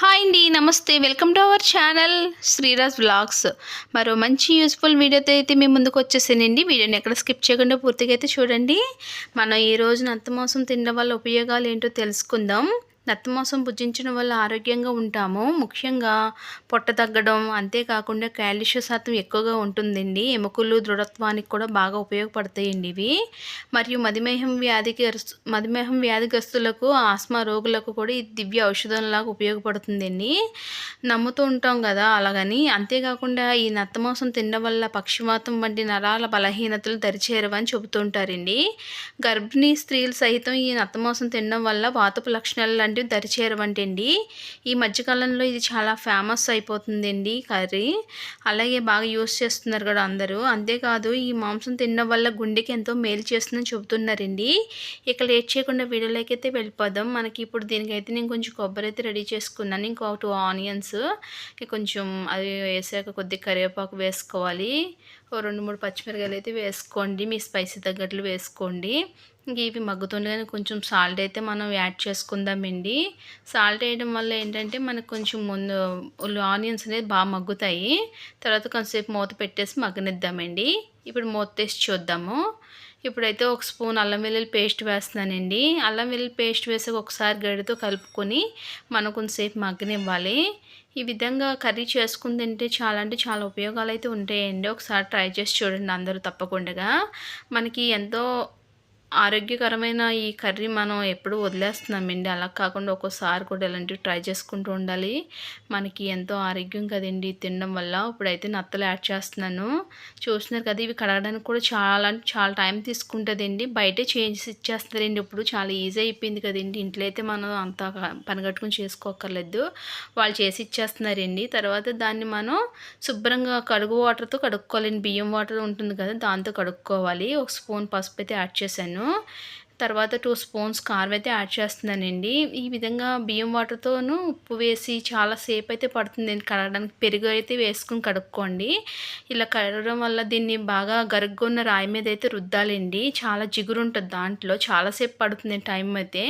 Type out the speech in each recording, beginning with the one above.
Hi అండి namaste. Welcome to our channel Sriraj vlogs. మరో మంచి యూస్ఫుల్ వీడియోతో అయితే మేము ముందుకు వచ్చేసానండి. వీడియోని ఎక్కడ స్కిప్ చేయకుండా పూర్తిగా అయితే చూడండి. మనం ఈ రోజున నత్తమాంసం తినడం వల్ల ఉపయోగాలు ఏంటో తెలుసుకుందాం. నత్తమాంసం భుజించడం వల్ల ఆరోగ్యంగా ఉంటాము. ముఖ్యంగా పొట్ట తగ్గడం అంతేకాకుండా కాల్షియం శాతం ఎక్కువగా ఉంటుందండి. ఎముకలు దృఢత్వానికి కూడా బాగా ఉపయోగపడతాయండి ఇవి. మరియు మధుమేహం వ్యాధికి మధుమేహం వ్యాధిగ్రస్తులకు ఆస్మా రోగులకు కూడా ఈ దివ్య ఔషధంలాగా ఉపయోగపడుతుందండి. నమ్ముతూ ఉంటాం కదా అలాగని. అంతేకాకుండా ఈ నత్తమాంసం తినడం వల్ల పక్షివాతం వంటి నరాల బలహీనతలు దరిచేరవని చెబుతుంటారండి గర్భిణీ స్త్రీలు సైతం ఈ నత్తమాంసం తినడం వల్ల వాతపు లక్షణాలు లాంటి దరిచేరవంటండి. అండి ఈ మధ్యకాలంలో ఇది చాలా ఫేమస్ అయిపోతుందండి కర్రీ. అలాగే బాగా యూస్ చేస్తున్నారు కూడా అందరూ. అంతేకాదు ఈ మాంసం తినడం వల్ల గుండెకి ఎంతో మేలు చేస్తుందని చెబుతున్నారండి. ఇక లేట్ చేయకుండా వీడియోలోకి అయితే వెళ్ళిపోదాం. మనకి ఇప్పుడు దీనికైతే నేను కొంచెం కొబ్బరి అయితే రెడీ చేసుకున్నాను. ఇంకో టూ ఆనియన్స్ కొంచెం అవి వేసాక కొద్దిగా కరివేపాకు వేసుకోవాలి. ఓ రెండు మూడు పచ్చిమిరకాయలు అయితే వేసుకోండి. మీ స్పైసీ తగ్గట్లు వేసుకోండి. ఇంకా ఇవి మగ్గుతుండగానే కొంచెం సాల్ట్ అయితే మనం యాడ్ చేసుకుందామండి. సాల్ట్ వేయడం వల్ల ఏంటంటే మనకు కొంచెం ముందు ఆనియన్స్ అనేది బాగా మగ్గుతాయి. తర్వాత కొంతసేపు మూత పెట్టేసి మగ్గనిద్దామండి. ఇప్పుడు మూత తీసి చూద్దాము. ఇప్పుడైతే ఒక స్పూన్ అల్లం వెల్లుల్లి పేస్ట్ వేస్తున్నానండి. అల్లం వెల్లుల్లి పేస్ట్ వేసి ఒకసారి గడితో కలుపుకొని మనం కొంతసేపు మగ్గనివ్వాలి. ఈ విధంగా కర్రీ చేసుకుని తింటే చాలా అంటే చాలా ఉపయోగాలు అయితే ఉంటాయండి. ఒకసారి ట్రై చేసి చూడండి అందరూ తప్పకుండా. మనకి ఎంతో ఆరోగ్యకరమైన ఈ కర్రీ మనం ఎప్పుడు వదిలేస్తున్నామండి అలా కాకుండా ఒక్కోసారి కూడా ఇలాంటివి ట్రై చేసుకుంటూ ఉండాలి. మనకి ఎంతో ఆరోగ్యం కదండి తినడం వల్ల. ఇప్పుడైతే నత్తలు యాడ్ చేస్తున్నాను. చూస్తున్నారు కదా ఇవి కడగడానికి కూడా చాలా చాలా టైం తీసుకుంటుందండి. బయటే చేంజ్ ఇచ్చేస్తారండి ఇప్పుడు చాలా ఈజీ అయిపోయింది కదండి. ఇంట్లో అయితే మనం అంత పనిగట్టుకుని చేసుకోకర్లేదు వాళ్ళు చేసి ఇచ్చేస్తున్నారండి. తర్వాత దాన్ని మనం శుభ్రంగా కడుగు వాటర్తో కడుక్కోవాలండి. బియ్యం వాటర్ ఉంటుంది కదా దాంతో కడుక్కోవాలి. ఒక స్పూన్ పసుపు అయితే యాడ్ చేశాను. నేను తర్వాత టూ స్పూన్స్ కారం అయితే యాడ్ చేస్తున్నానండి. ఈ విధంగా బియ్యం వాటర్తోనూ ఉప్పు వేసి చాలా సేపు అయితే పడుతుంది. కడగడానికి పెరుగు అయితే వేసుకుని కడుక్కోండి. ఇలా కడగడం వల్ల దీన్ని బాగా గరుగ్గున్న రాయి మీద అయితే రుద్దాలండి. చాలా జిగురు ఉంటుంది దాంట్లో చాలాసేపు పడుతుంది టైం అయితే.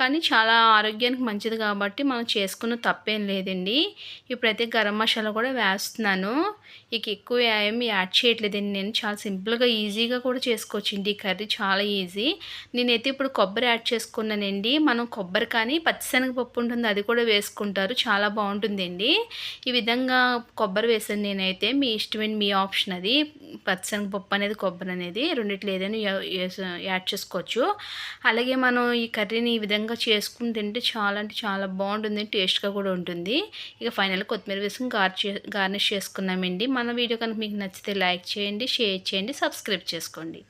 కానీ చాలా ఆరోగ్యానికి మంచిది కాబట్టి మనం చేసుకున్న తప్పేం లేదండి. ఇప్పుడైతే గరం మసాలా కూడా వేస్తున్నాను. ఇక ఎక్కువ ఏమి యాడ్ చేయట్లేదండి నేను. చాలా సింపుల్గా ఈజీగా కూడా చేసుకోవచ్చండి ఈ కర్రీ. చాలా ఈజీ. నేనైతే ఇప్పుడు కొబ్బరి యాడ్ చేసుకున్నానండి. మనం కొబ్బరి కానీ పచ్చిశనగపప్పు ఉంటుంది అది కూడా వేసుకుంటారు. చాలా బాగుంటుందండి. ఈ విధంగా కొబ్బరి వేసాను నేనైతే. మీ ఇష్టమైన మీ ఆప్షన్ అది. పచ్చిశనగపప్పు అనేది కొబ్బరి అనేది రెండిట్లు ఏదైనా యాడ్ చేసుకోవచ్చు. అలాగే మనం ఈ కర్రీని ఈ విధంగా చేసుకుని తింటే చాలా అంటే చాలా బాగుంటుంది టేస్ట్గా కూడా ఉంటుంది. ఇక ఫైనల్ కొత్తిమీర వేసుకుని గార్ గార్నిష్ చేసుకున్నామండి. మన వీడియో కనుక మీకు నచ్చితే లైక్ చేయండి షేర్ చేయండి సబ్స్క్రైబ్ చేసుకోండి.